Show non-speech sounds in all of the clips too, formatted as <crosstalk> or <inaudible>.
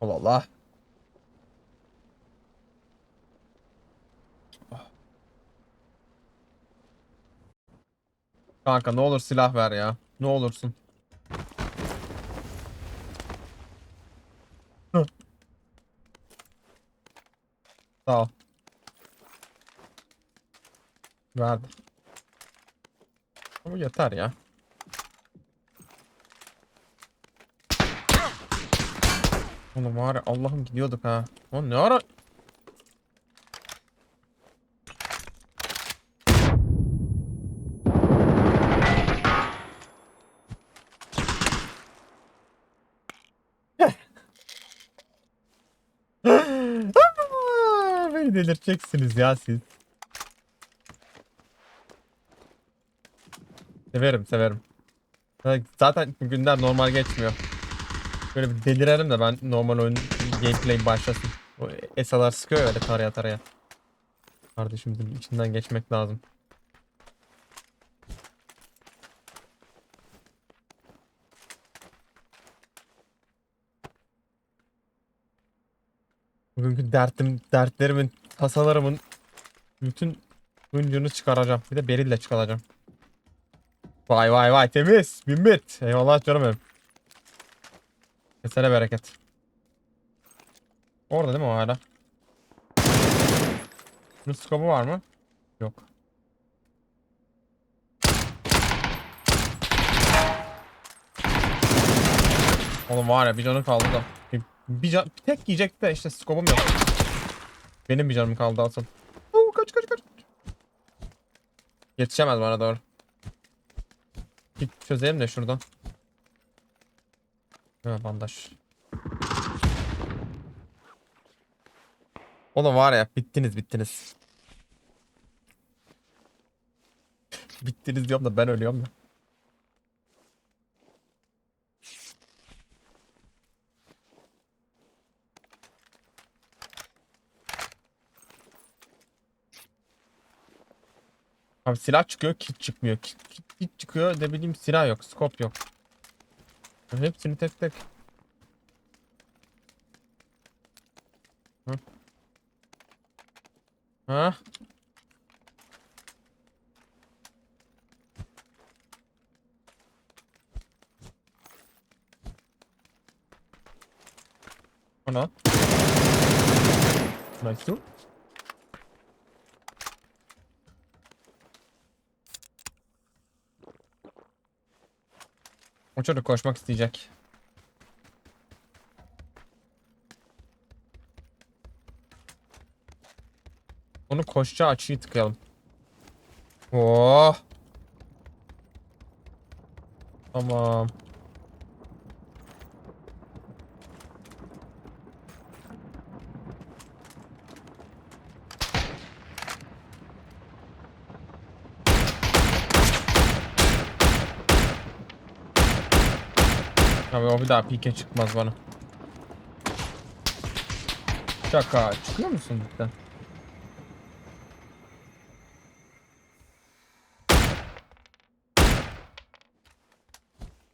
Allah Allah. Kanka ne olur silah ver ya. Ne olursun. Sağ ol. Verdi. Ama yeter ya. Oğlum var Allah'ım gidiyorduk ha. Lan ne ara? <laughs> Beni delirteceksiniz ya siz. Severim severim. Zaten günler normal geçmiyor. Böyle bir delirelim de ben normal oyun gameplay başlasın. O esalar sıkıyor öyle taraya taraya. Kardeşimizin içinden geçmek lazım. Bugünkü dertim, dertlerimin, tasalarımın bütün hıncını çıkaracağım. Bir de berille çıkaracağım. Vay vay vay temiz. Bin bit. Eyvallah canım benim. Kesene bereket. Orada değil mi o hala? Bunun skopu var mı? Yok. Oğlum var ya bir canı kaldı da. Bir, bir, can, bir tek yiyecek de işte skopum yok. Benim bir canım kaldı asıl. Oo, kaç kaç kaç. Yetişemez bana doğru. Bir çözelim de şuradan. Ha bandaj. Oğlum var ya bittiniz bittiniz. bittiniz diyorum da ben ölüyorum da. Abi silah çıkıyor, kit çıkmıyor. Kit, kit, kit çıkıyor, ne bileyim silah yok, scope yok. Hepsini tek tek. Hı. Ha? O ne? Nice. O çocuk koşmak isteyecek. Onu koşacağı açıyı tıkayalım. Oh. Tamam. Bir daha pike çıkmaz bana. Şaka. Çıkıyor musun cidden?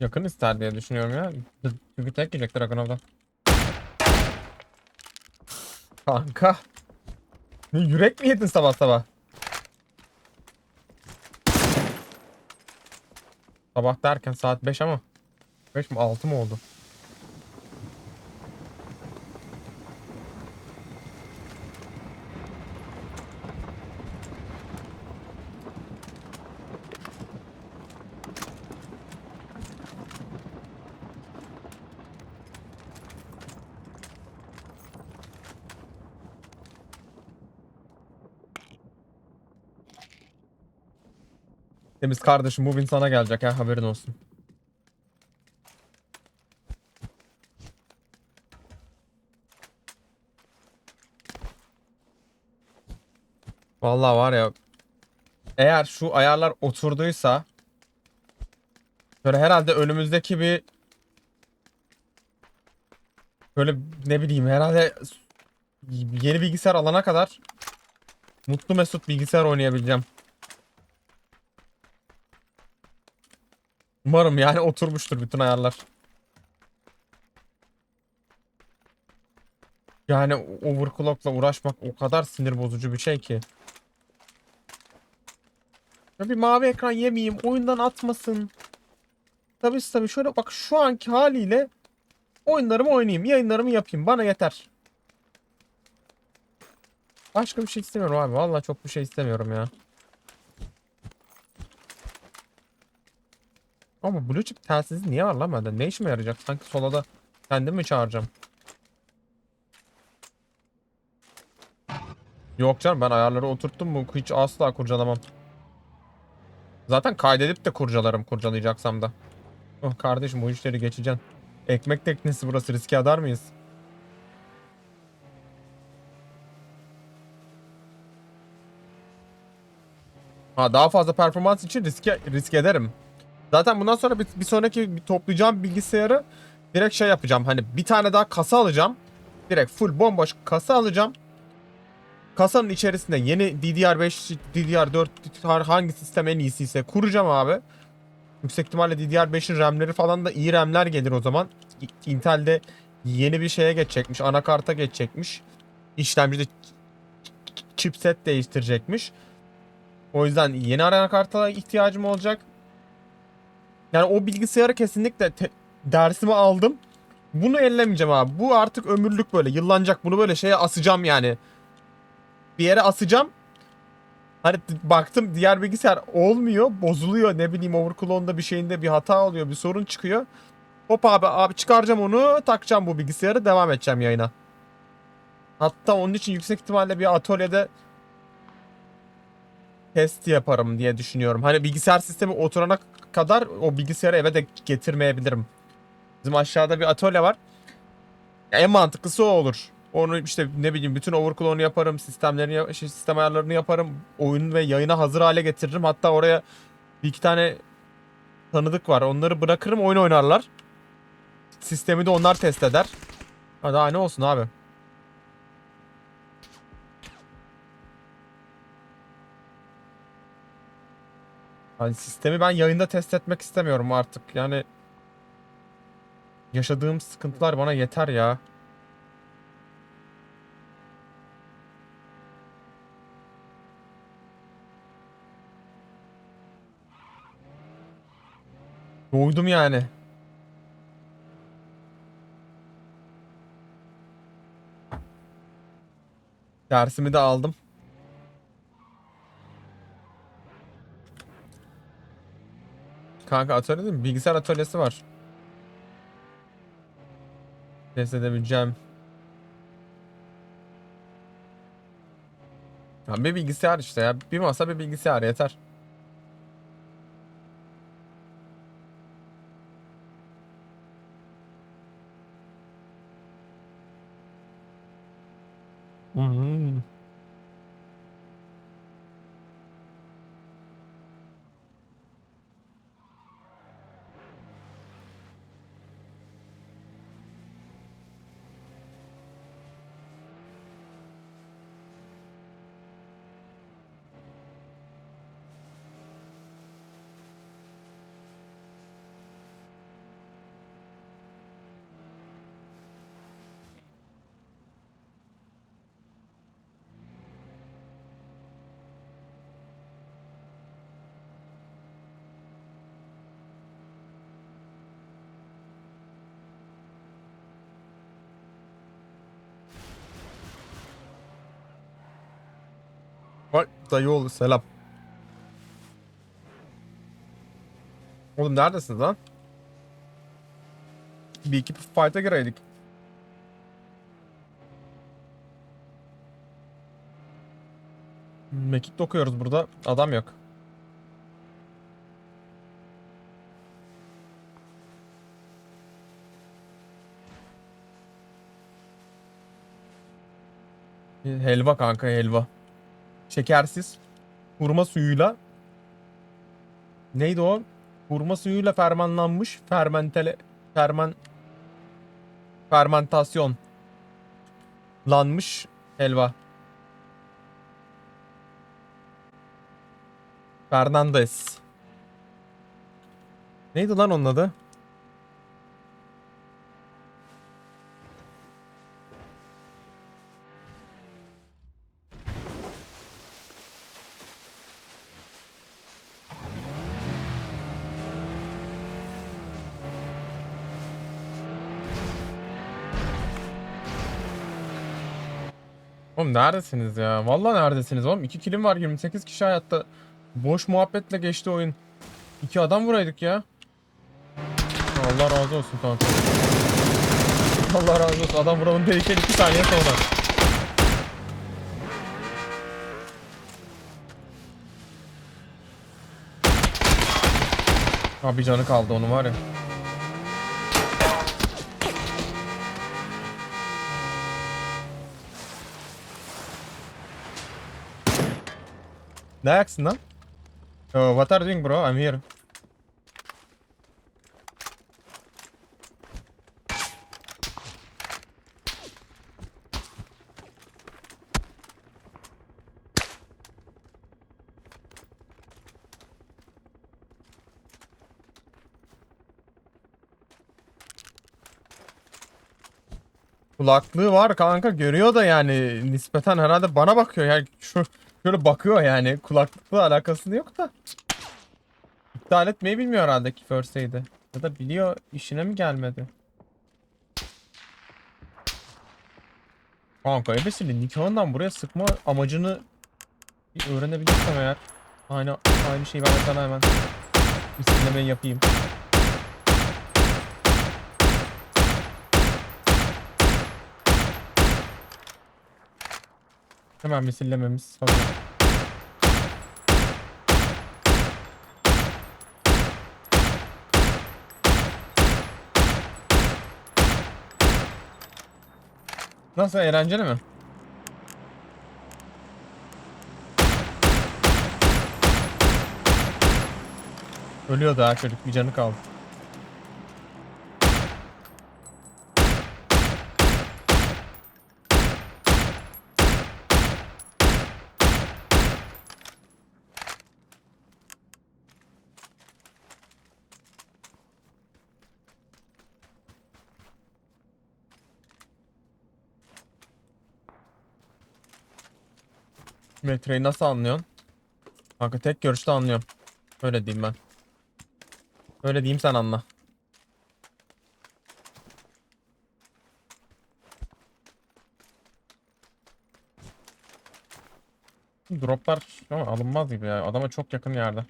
Yakın ister diye düşünüyorum ya. Çünkü tek yiyecektir Akonov'dan. Kanka. Yürek mi yedin sabah sabah? Sabah derken saat 5 ama. 5 mi 6 mı oldu? Temiz kardeşim bu win sana gelecek ha haberin olsun. Vallahi var ya eğer şu ayarlar oturduysa böyle herhalde önümüzdeki bir böyle ne bileyim herhalde yeni bilgisayar alana kadar mutlu mesut bilgisayar oynayabileceğim. Umarım yani oturmuştur bütün ayarlar. Yani overclock'la uğraşmak o kadar sinir bozucu bir şey ki. Bir mavi ekran yemeyeyim, oyundan atmasın. Tabii tabii şöyle bak şu anki haliyle oyunlarımı oynayayım, yayınlarımı yapayım. Bana yeter. Başka bir şey istemiyorum abi. Vallahi çok bir şey istemiyorum ya. Ama Blue Chip telsizi niye var lan bende? Ne işime yarayacak? Sanki solada kendimi mi çağıracağım? Yok canım ben ayarları oturttum mu hiç asla kurcalamam. Zaten kaydedip de kurcalarım kurcalayacaksam da. Oh kardeşim bu işleri geçeceksin. Ekmek teknesi burası riske eder miyiz? Ha daha fazla performans için riske risk ederim. Zaten bundan sonra bir, bir sonraki bir toplayacağım bilgisayarı direkt şey yapacağım. Hani bir tane daha kasa alacağım. Direkt full bomboş kasa alacağım. Kasanın içerisinde yeni DDR5, DDR4 hangi sistem en iyisiyse kuracağım abi. Yüksek ihtimalle DDR5'in RAM'leri falan da iyi RAM'ler gelir o zaman. Intel'de yeni bir şeye geçecekmiş. Anakarta geçecekmiş. İşlemcide chipset değiştirecekmiş. O yüzden yeni anakarta ihtiyacım olacak. Yani o bilgisayarı kesinlikle dersimi aldım. Bunu ellemeyeceğim abi. Bu artık ömürlük böyle yıllanacak. Bunu böyle şeye asacağım yani. Bir yere asacağım. Hani baktım diğer bilgisayar olmuyor, bozuluyor. Ne bileyim overclock'unda bir şeyinde bir hata oluyor, bir sorun çıkıyor. Hop abi abi çıkaracağım onu, takacağım bu bilgisayarı, devam edeceğim yayına. Hatta onun için yüksek ihtimalle bir atölyede test yaparım diye düşünüyorum. Hani bilgisayar sistemi oturana kadar o bilgisayarı eve de getirmeyebilirim. Bizim aşağıda bir atölye var. En mantıklısı o olur. Onu işte ne bileyim bütün overclock'unu yaparım, sistemlerini şey, sistem ayarlarını yaparım, oyun ve yayına hazır hale getiririm. Hatta oraya bir iki tane tanıdık var. Onları bırakırım, oyun oynarlar. Sistemi de onlar test eder. Ha daha ne olsun abi. Hani sistemi ben yayında test etmek istemiyorum artık. Yani yaşadığım sıkıntılar bana yeter ya. Doydum yani. Dersimi de aldım. Kanka atölye? Bilgisayar atölyesi var. Test edebileceğim. Ya bir bilgisayar işte ya. Bir masa bir bilgisayar yeter. 嗯 dayıoğlu selam. Oğlum neredesiniz lan? Bir iki fight'a gireydik. Mekik okuyoruz burada. Adam yok. Helva kanka helva. Şekersiz. Hurma suyuyla. Neydi o? Hurma suyuyla fermanlanmış. Fermentele... Ferman... Fermentasyon. Lanmış helva. Fernandez. Neydi lan onun adı? Oğlum neredesiniz ya? Vallahi neredesiniz oğlum? 2 kilim var 28 kişi hayatta. Boş muhabbetle geçti oyun. İki adam vuraydık ya. Allah razı olsun kanka. Allah razı olsun. Adam vuralım derken 2 saniye sonra. Abi canı kaldı onun var ya. Ne ayaksın lan? Oh, what are doing bro? I'm here. Kulaklığı var kanka görüyor da yani nispeten herhalde bana bakıyor yani şu şöyle bakıyor yani kulaklıkla alakası yok da. İptal etmeyi bilmiyor herhalde ki first. Ya da biliyor işine mi gelmedi? Kanka ebesinin nikahından buraya sıkma amacını öğrenebilirsem eğer. Aynı, aynı şeyi ben de sana hemen misillemeyi yapayım. Hemen misillememiz hazır. Nasıl eğlenceli mi? Ölüyor daha çocuk bir canı kaldı. Metreyi nasıl anlıyorsun? Kanka tek görüşte anlıyorum. Öyle diyeyim ben. Öyle diyeyim sen anla. Droplar ama alınmaz gibi ya. Adama çok yakın yerde.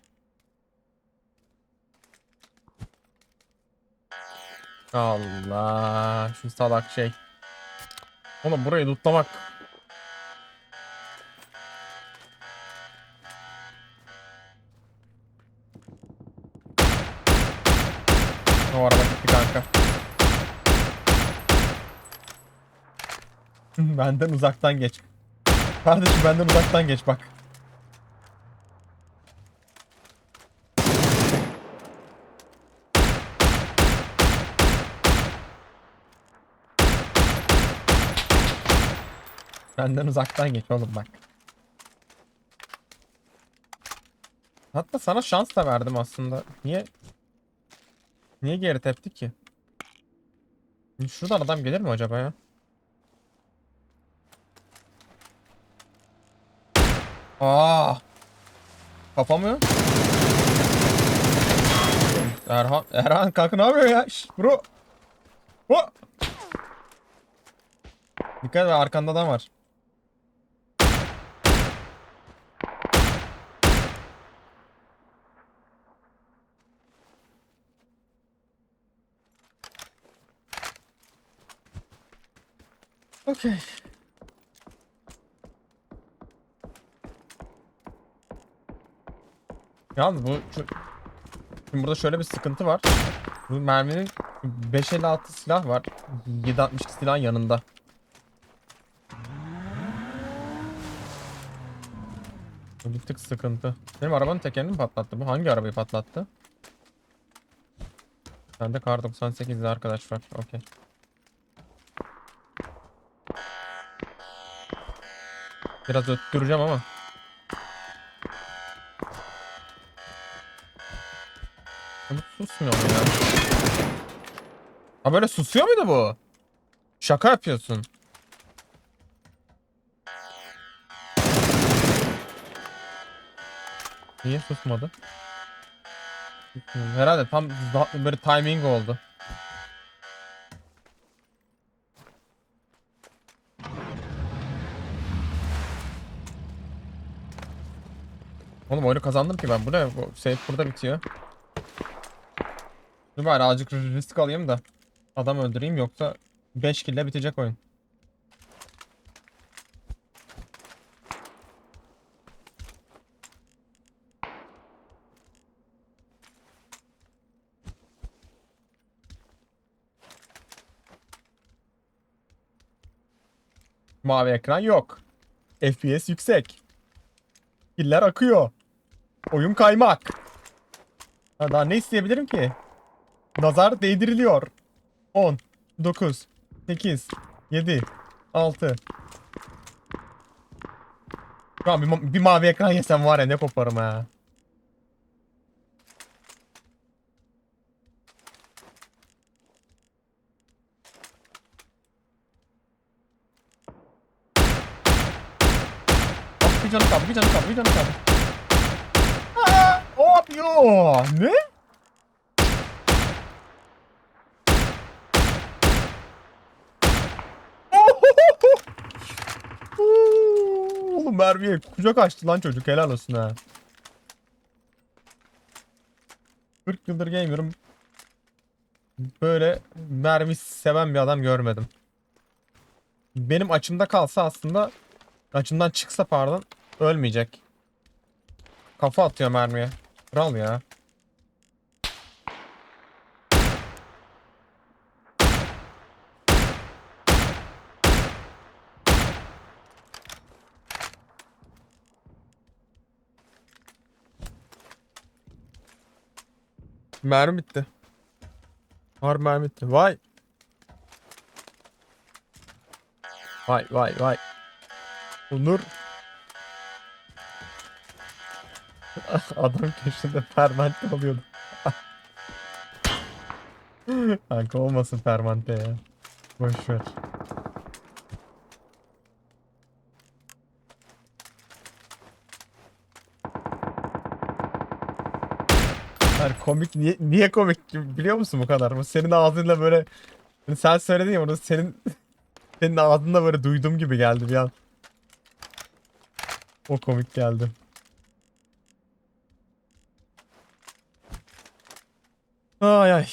Allah şu salak şey. Oğlum burayı lootlamak <laughs> benden uzaktan geç. Kardeşim benden uzaktan geç bak. Benden uzaktan geç oğlum bak. Hatta sana şans da verdim aslında. Niye Niye geri tepti ki? Şuradan adam gelir mi acaba ya? Aa! Kapamıyor. Erhan, Erhan kanka ne yapıyor ya? Şş, bro. Bro. Dikkat et arkanda adam var. Okey. Yalnız bu şimdi burada şöyle bir sıkıntı var. Bu merminin 556 silah var. 762 silahın yanında. Bu bir tık sıkıntı. Benim arabanın tekerini mi patlattı bu? Hangi arabayı patlattı? Bende kar 98'li arkadaş var. Okey. Biraz öttüreceğim ama. Bu susmuyor mu ya? Ha böyle susuyor muydu bu? Şaka yapıyorsun. Niye susmadı? Herhalde tam böyle timing oldu. Oğlum oyunu kazandım ki ben. Bu ne? Bu save burada bitiyor. Dur bari azıcık risk alayım da adam öldüreyim yoksa 5 kill ile bitecek oyun. Mavi ekran yok. FPS yüksek. Killer akıyor. Oyun kaymak. Ha, daha ne isteyebilirim ki? Nazar değdiriliyor. 10, 9, 8, 7, 6. Şu an bir, ma- bir mavi ekran yesem var ya ne koparım ha. Bir canı kaldı, bir canı kaldı, bir canı kaldı. Aa, o yapıyor? Ne? Oğlum Merve'ye kucak açtı lan çocuk helal olsun ha. 40 yıldır gamer'ım. Böyle mermi seven bir adam görmedim. Benim açımda kalsa aslında açımdan çıksa pardon ölmeyecek. Kafa atıyor mermiye. Kral ya. Mermi bitti. Harbi mermi bitti. Vay. Vay vay vay. Onur. <laughs> Adam köşede fermente oluyordu. <laughs> Kanka olmasın fermente ya. Boş Yani komik niye, niye komik biliyor musun bu kadar? Bu senin ağzınla böyle sen söyledin ya bunu senin senin ağzında böyle duyduğum gibi geldi bir an. O komik geldi. Ay ay.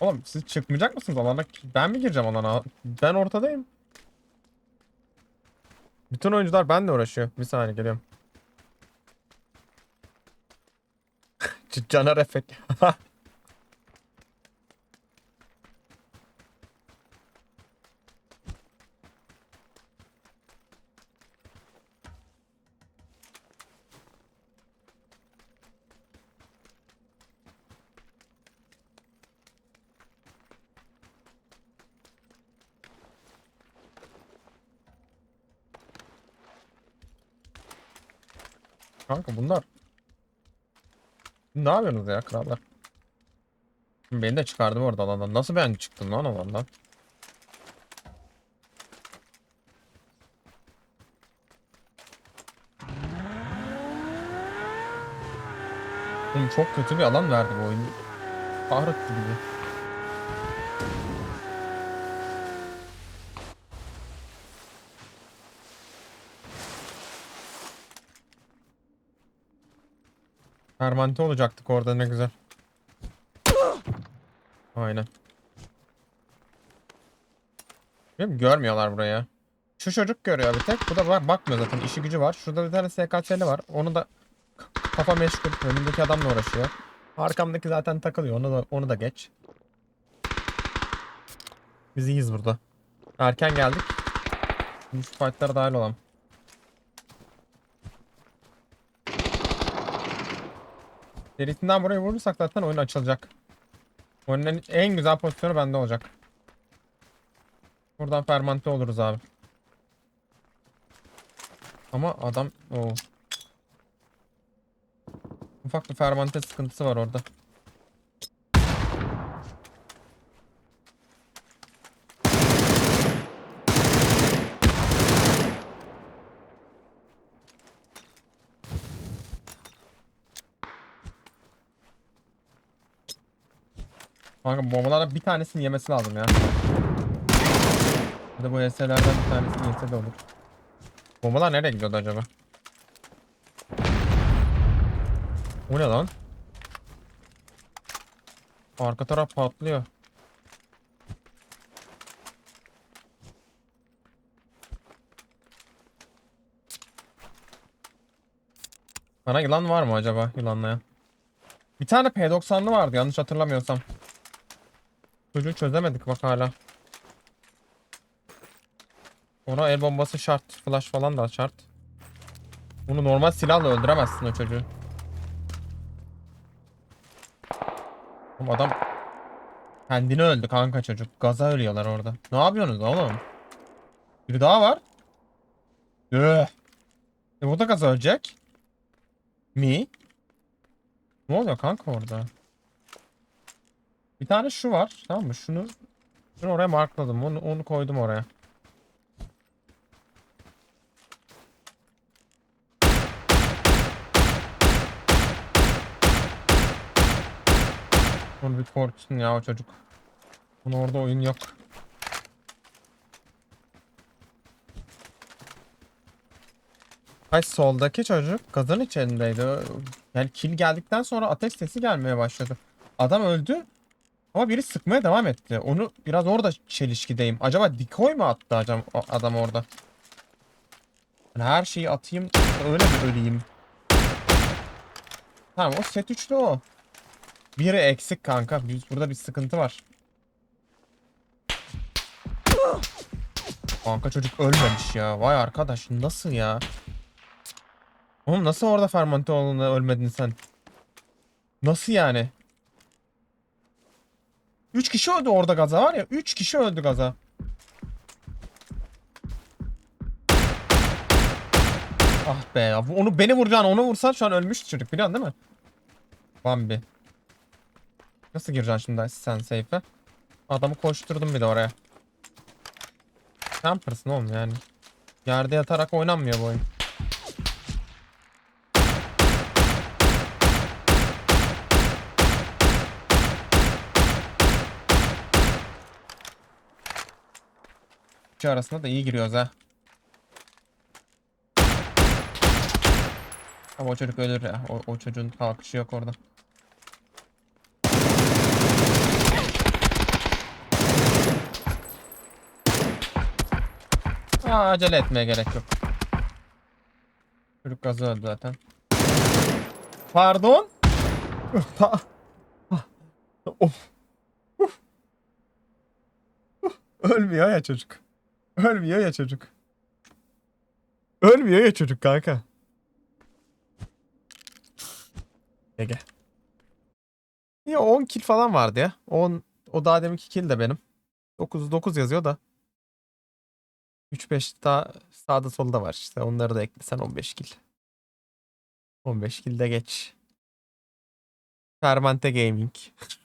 Oğlum siz çıkmayacak mısınız alana? Ben mi gireceğim alana? Ben ortadayım. Bütün oyuncular benle uğraşıyor. Bir saniye geliyorum. <laughs> Caner efekt. <laughs> Kanka bunlar. Ne yapıyorsunuz ya krallar? Beni de çıkardım orada alandan. Nasıl ben çıktım lan alandan? Çok kötü bir alan verdi bu oyun. Kahretti gibi. Permanente olacaktık orada ne güzel. Aynen. Bilmiyorum, görmüyorlar buraya. Şu çocuk görüyor bir tek. Bu da var, bakmıyor zaten. işi gücü var. Şurada bir tane SKS'li var. Onu da kafa meşgul. Önümdeki adamla uğraşıyor. Arkamdaki zaten takılıyor. Onu da, onu da geç. Biz iyiyiz burada. Erken geldik. Şu fightlara dahil olalım. Serisinden buraya vurursak zaten oyun açılacak. Oyunun en, güzel pozisyonu bende olacak. Buradan fermante oluruz abi. Ama adam o Ufak bir fermante sıkıntısı var orada. Kanka bombalardan bir tanesini yemesi lazım ya. Bir de bu eserlerden bir tanesini yese de olur. Bombalar nereye gidiyordu acaba? O ne lan? Arka taraf patlıyor. Bana yılan var mı acaba yılanlayan? Bir tane P90'lı vardı yanlış hatırlamıyorsam. Çocuğu çözemedik bak hala. Ona el bombası şart. Flash falan da şart. Bunu normal silahla öldüremezsin o çocuğu. Oğlum adam kendini öldü kanka çocuk. Gaza ölüyorlar orada. Ne yapıyorsunuz oğlum? Biri daha var. Üh. E bu da gaza ölecek. Mi? Ne oluyor kanka orada? Bir tane şu var. Tamam mı? Şunu, şunu oraya markladım. Onu, onu koydum oraya. Onu bir korksun ya o çocuk. Bunun orada oyun yok. Ay soldaki çocuk gazın içindeydi. Yani kill geldikten sonra ateş sesi gelmeye başladı. Adam öldü ama biri sıkmaya devam etti. Onu biraz orada çelişkideyim. Acaba decoy mu attı acaba adam orada? Yani her şeyi atayım öyle mi öleyim? Tamam o set 3'lü o. Biri eksik kanka. Biz- Burada bir sıkıntı var. Kanka çocuk ölmemiş ya. Vay arkadaş nasıl ya? Oğlum nasıl orada fermente olduğunda ölmedin sen? Nasıl yani? 3 kişi öldü orada gaza var ya. 3 kişi öldü gaza. Ah be ya. Onu beni vuracağını onu vursan şu an ölmüş çocuk biliyorsun değil mi? Bambi. Nasıl gireceksin şimdi sen safe'e? Adamı koşturdum bir de oraya. Campersın oğlum yani. Yerde yatarak oynanmıyor bu oyun. İki arasında da iyi giriyoruz ha. Ama o çocuk ölür ya. O, o çocuğun kalkışı yok orada. Aa, acele etmeye gerek yok. Çocuk gazı öldü zaten. Pardon? Pa- of. Uf. Uf. Ölmüyor ya çocuk. Ölmüyor ya çocuk. Ölmüyor ya çocuk kanka. Ege. Ya 10 kill falan vardı ya. 10 o daha deminki kill de benim. 9 9 yazıyor da. 3-5 daha sağda solda var işte. Onları da eklesen 15 kill. 15 kill de geç. Fermente Gaming. <laughs>